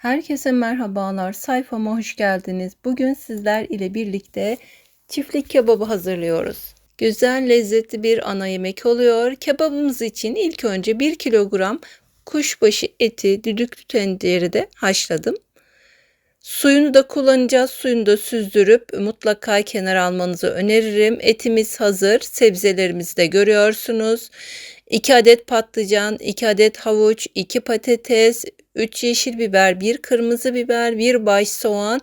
Herkese merhabalar. Sayfama hoş geldiniz. Bugün sizler ile birlikte çiftlik kebabı hazırlıyoruz. Güzel lezzetli bir ana yemek oluyor. Kebabımız için ilk önce 1 kilogram kuşbaşı eti düdüklü tencerede haşladım. Suyunu da kullanacağız. Suyunu da süzdürüp mutlaka kenara almanızı öneririm. Etimiz hazır. Sebzelerimizi de görüyorsunuz. 2 adet patlıcan, 2 adet havuç, 2 patates, 3 yeşil biber, 1 kırmızı biber, 1 baş soğan,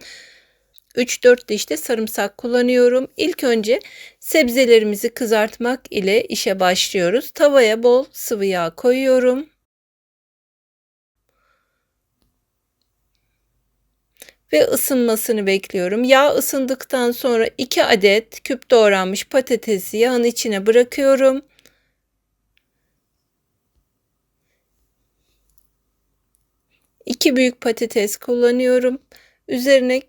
3-4 diş de sarımsak kullanıyorum. İlk önce sebzelerimizi kızartmak ile işe başlıyoruz. Tavaya bol sıvı yağ koyuyorum. Ve ısınmasını bekliyorum. Yağ ısındıktan sonra 2 adet küp doğranmış patatesi yağın içine bırakıyorum. 2 büyük patates kullanıyorum. Üzerine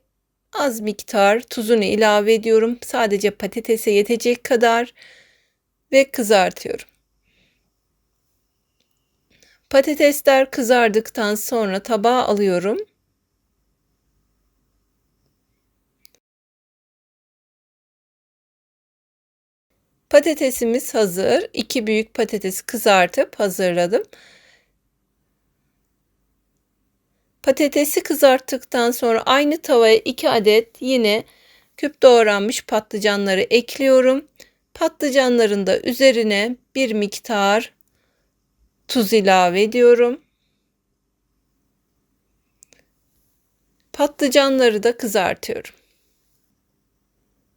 az miktar tuzunu ilave ediyorum. Sadece patatese yetecek kadar ve kızartıyorum. Patatesler kızardıktan sonra tabağa alıyorum. Patatesimiz hazır. 2 büyük patates kızartıp hazırladım. Patatesi kızarttıktan sonra aynı tavaya 2 adet yine küp doğranmış patlıcanları ekliyorum. Patlıcanların da üzerine bir miktar tuz ilave ediyorum. Patlıcanları da kızartıyorum.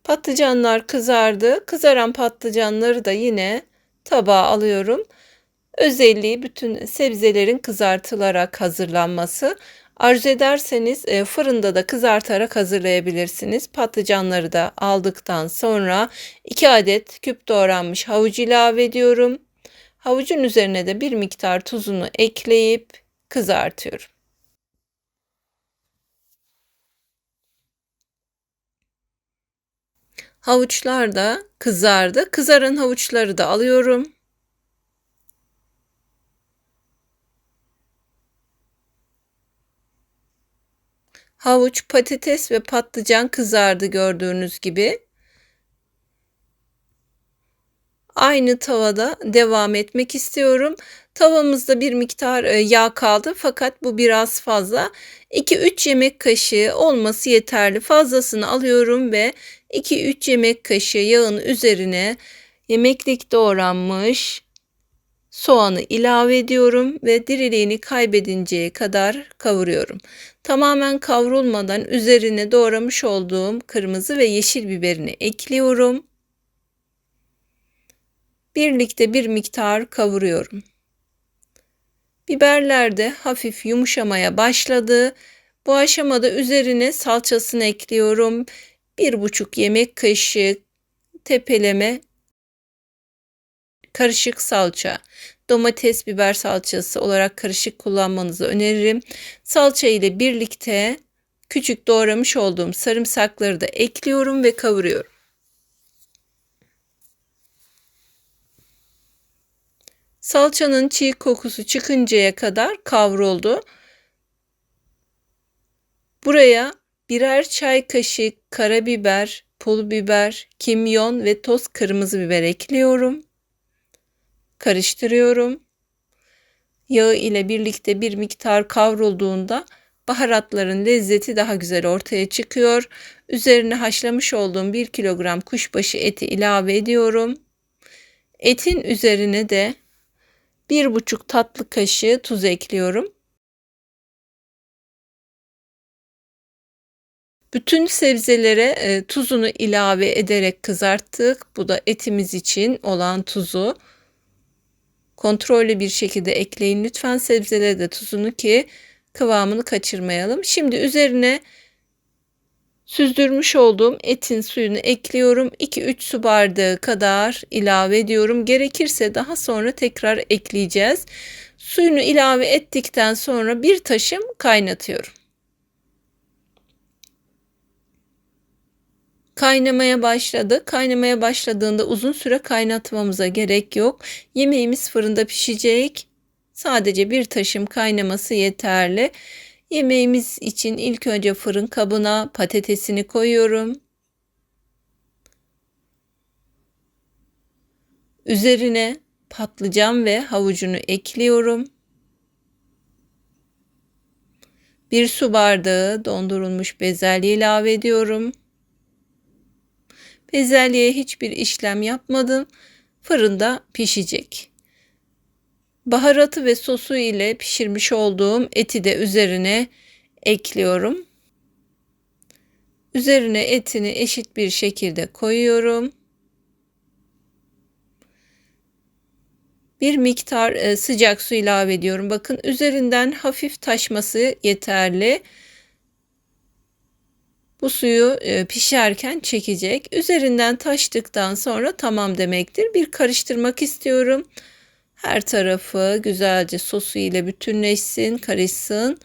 Patlıcanlar kızardı. Kızaran patlıcanları da yine tabağa alıyorum. Özelliği bütün sebzelerin kızartılarak hazırlanması. Arzu ederseniz e, fırında da kızartarak hazırlayabilirsiniz. Patlıcanları da aldıktan sonra 2 adet küp doğranmış havuç ilave ediyorum. Havucun üzerine de bir miktar tuzunu ekleyip kızartıyorum. Havuçlar da kızardı. Kızaran havuçları da alıyorum. Havuç, patates ve patlıcan kızardı gördüğünüz gibi. Aynı tavada devam etmek istiyorum. Tavamızda bir miktar e, yağ kaldı fakat bu biraz fazla. 2-3 yemek kaşığı olması yeterli. Fazlasını alıyorum ve 2-3 yemek kaşığı yağın üzerine yemeklik doğranmış soğanı ilave ediyorum ve diriliğini kaybedinceye kadar kavuruyorum. Tamamen kavrulmadan üzerine doğramış olduğum kırmızı ve yeşil biberini ekliyorum. Birlikte bir miktar kavuruyorum. Biberler de hafif yumuşamaya başladı. Bu aşamada üzerine salçasını ekliyorum. Bir buçuk yemek kaşığı tepeleme karışık salça, domates biber salçası olarak karışık kullanmanızı öneririm. Salça ile birlikte küçük doğramış olduğum sarımsakları da ekliyorum ve kavuruyorum. Salçanın çiğ kokusu çıkıncaya kadar kavruldu. Buraya birer çay kaşığı karabiber, pul biber, kimyon ve toz kırmızı biber ekliyorum karıştırıyorum. Yağı ile birlikte bir miktar kavrulduğunda baharatların lezzeti daha güzel ortaya çıkıyor. Üzerine haşlamış olduğum 1 kilogram kuşbaşı eti ilave ediyorum. Etin üzerine de 1,5 tatlı kaşığı tuz ekliyorum. Bütün sebzelere e, tuzunu ilave ederek kızarttık. Bu da etimiz için olan tuzu kontrollü bir şekilde ekleyin. Lütfen sebzelere de tuzunu ki kıvamını kaçırmayalım. Şimdi üzerine süzdürmüş olduğum etin suyunu ekliyorum. 2-3 su bardağı kadar ilave ediyorum. Gerekirse daha sonra tekrar ekleyeceğiz. Suyunu ilave ettikten sonra bir taşım kaynatıyorum. Kaynamaya başladı. Kaynamaya başladığında uzun süre kaynatmamıza gerek yok. Yemeğimiz fırında pişecek. Sadece bir taşım kaynaması yeterli. Yemeğimiz için ilk önce fırın kabına patatesini koyuyorum. Üzerine patlıcan ve havucunu ekliyorum. Bir su bardağı dondurulmuş bezelye ilave ediyorum. Bezelyeye hiçbir işlem yapmadım. Fırında pişecek. Baharatı ve sosu ile pişirmiş olduğum eti de üzerine ekliyorum. Üzerine etini eşit bir şekilde koyuyorum. Bir miktar e, sıcak su ilave ediyorum. Bakın üzerinden hafif taşması yeterli. Bu suyu e, pişerken çekecek. Üzerinden taştıktan sonra tamam demektir. Bir karıştırmak istiyorum. Her tarafı güzelce sosu ile bütünleşsin, karışsın.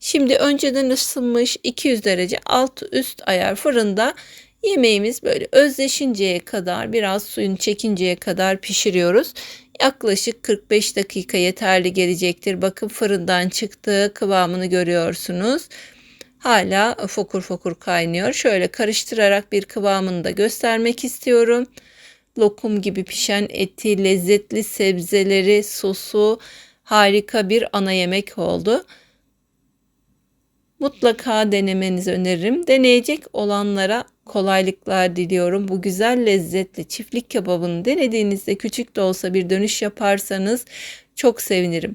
Şimdi önceden ısınmış 200 derece alt üst ayar fırında yemeğimiz böyle özleşinceye kadar biraz suyunu çekinceye kadar pişiriyoruz. Yaklaşık 45 dakika yeterli gelecektir. Bakın fırından çıktı kıvamını görüyorsunuz. Hala fokur fokur kaynıyor. Şöyle karıştırarak bir kıvamını da göstermek istiyorum. Lokum gibi pişen eti, lezzetli sebzeleri, sosu harika bir ana yemek oldu. Mutlaka denemenizi öneririm. Deneyecek olanlara kolaylıklar diliyorum. Bu güzel lezzetli çiftlik kebabını denediğinizde küçük de olsa bir dönüş yaparsanız çok sevinirim.